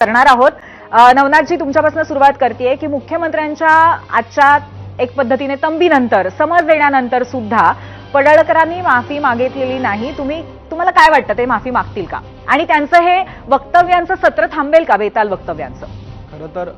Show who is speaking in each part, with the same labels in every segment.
Speaker 1: करणार आहोत. नवनाथजी तुमच्यापासून सुरुवात करते की मुख्यमंत्र्यांच्या आजच्या एक पद्धतीने तंबीनंतर समज देण्यानंतर सुद्धा पडळकरांनी माफी मागितलेली नाही. तुम्ही तुम्हाला काय वाटतं? ते माफी मागतील का? आणि त्यांचं हे वक्तव्यांचं सत्र थांबेल का? बेताल वक्तव्यांचं?
Speaker 2: खरं तर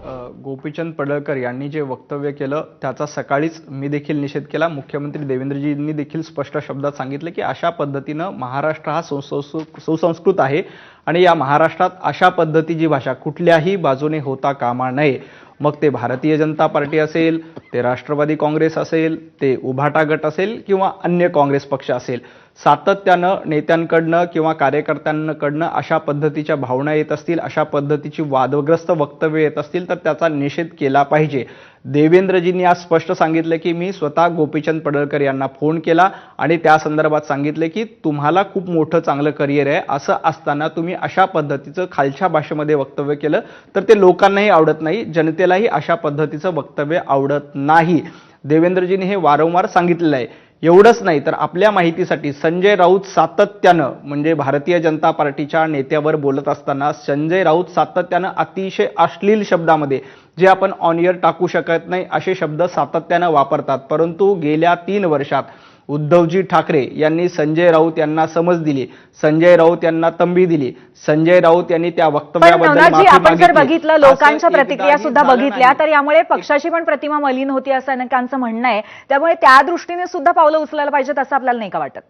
Speaker 2: गोपीचंद पडळकर यांनी जे वक्तव्य केलं त्याचा सकाळीच मी देखील निषेध केला. मुख्यमंत्री देवेंद्रजींनी देखील स्पष्ट शब्दात सांगितलं की अशा पद्धतीनं महाराष्ट्र हा सुसंस्कृत आहे आणि या महाराष्ट्रात अशा पद्धतीची भाषा कुठल्याही बाजूने होता कामा नये. मग ते भारतीय जनता पार्टी असेल ते राष्ट्रवादी काँग्रेस असेल ते उभाटा गट असेल किंवा अन्य काँग्रेस पक्ष असेल सातत्यानं नेत्यांकडनं किंवा कार्यकर्त्यांकडनं अशा पद्धतीच्या भावना येत असतील अशा पद्धतीची वादग्रस्त वक्तव्य येत असतील तर त्याचा निषेध केला पाहिजे. देवेंद्रजींनी आज स्पष्ट सांगितलं की मी स्वतः गोपीचंद पडळकर यांना फोन केला आणि त्या संदर्भात सांगितले की तुम्हाला खूप मोठं चांगलं करिअर आहे. असं असताना तुम्ही अशा पद्धतीचं खालच्या भाषेमध्ये वक्तव्य केलं तर ते लोकांनाही आवडत नाही. जनतेलाही अशा पद्धतीचं वक्तव्य आवडत नाही. देवेंद्रजींनी हे वारंवार सांगितलेलं आहे. एवढंच नाही तर आपल्या माहितीसाठी संजय राऊत सातत्यानं म्हणजे भारतीय जनता पार्टीच्या नेत्यावर बोलत असताना संजय राऊत सातत्यानं अतिशय अश्लील शब्दामध्ये जे आपण ऑन इयर टाकू शकत नाही असे शब्द सातत्यानं वापरतात. परंतु गेल्या तीन वर्षात उद्धवजी ठाकरे यांनी संजय राऊत यांना समज दिली. संजय राऊत यांना तंबी दिली. संजय राऊत यांनी त्या वक्तव्याबद्दल
Speaker 1: आपण जर. बघितलं लोकांच्या प्रतिक्रिया सुद्धा बघितल्या. तर यामुळे पक्षाची पण प्रतिमा मलिन होती असं अनेकांचं म्हणणं आहे. त्यामुळे त्या दृष्टीने सुद्धा पावलं उचलायला पाहिजेत असं आपल्याला नाही का वाटत?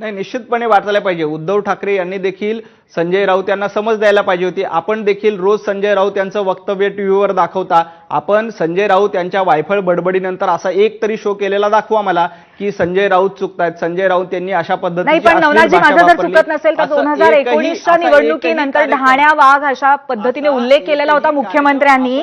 Speaker 2: नाही निश्चितपणे वाटायला पाहिजे. उद्धव ठाकरे यांनी देखील संजय राऊत यांना समज द्यायला पाहिजे होती. आपण देखील रोज संजय राऊत यांचं वक्तव्य टीव्हीवर दाखवता. आपण संजय राऊत यांच्या वायफळ बडबडीनंतर असा एक तरी शो केलेला दाखवा मला की संजय राऊत चुकतायत. संजय राऊत यांनी अशा वापरली.
Speaker 1: चुकत नसेल तर दोन हजार एकोणीसच्या निवडणुकीनंतर ढाण्या वाघ अशा पद्धतीने उल्लेख केलेला होता मुख्यमंत्र्यांनी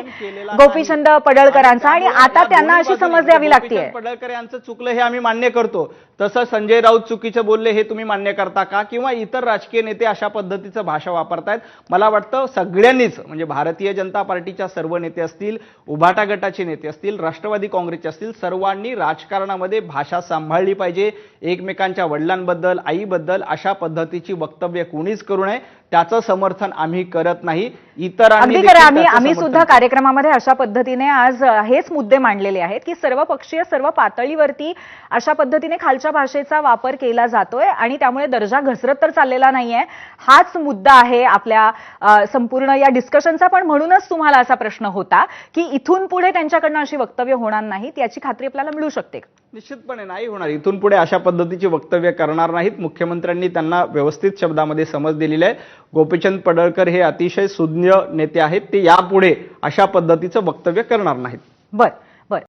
Speaker 1: गोपीचंद. पडळकरांचा आणि आता त्यांना अशी समज द्यावी लागते
Speaker 2: पडळकर यांचं चुकलं हे आम्ही मान्य करतो. तसं संजय राऊत चुकीचं बोलले हे तुम्ही मान्य करता का? किंवा इतर राजकीय नेते अशा पद्धतीचं भाषा वापरतायत? मला वाटतं सगळ्यांनीच म्हणजे भारतीय जनता पार्टीच्या सर्व नेते असतील उभाटा गटाचे नेते असतील राष्ट्रवादी काँग्रेसचे असतील सर्वांनी राजकारणामध्ये भाषा सांभाळली पाहिजे. एकमेकांच्या वडिलांबद्दल आईबद्दल अशा पद्धतीची वक्तव्य कोणीच करू नये. त्याचं समर्थन आम्ही करत नाही. इतरांनी
Speaker 1: आम्ही आम्ही सुद्धा कार्यक्रमामध्ये अशा पद्धतीने आज हेच मुद्दे मांडलेले आहेत की सर्व पक्षीय सर्व पातळीवरती अशा पद्धतीने खालच्या भाषेचा वापर केला जातोय आणि त्यामुळे दर्जा घसरत तर चाललेला नाहीये. हाच मुद्दा आहे आपल्या संपूर्ण या डिस्कशनचा पण म्हणूनच तुम्हाला असा प्रश्न होता की इथून पुढे त्यांच्याकडनं अशी वक्तव्य होणार नाहीत याची खात्री आपल्याला मिळू शकते. का?
Speaker 2: निश्चितपणे नाही होणार. इथून पुढे अशा पद्धतीची वक्तव्य करणार नाहीत. मुख्यमंत्र्यांनी त्यांना व्यवस्थित शब्दामध्ये समज दिलेली आहे. गोपीचंद पडळकर हे अतिशय सुज्ञ नेते आहेत. ते यापुढे अशा पद्धतीचं वक्तव्य करणार नाहीत.
Speaker 1: बर.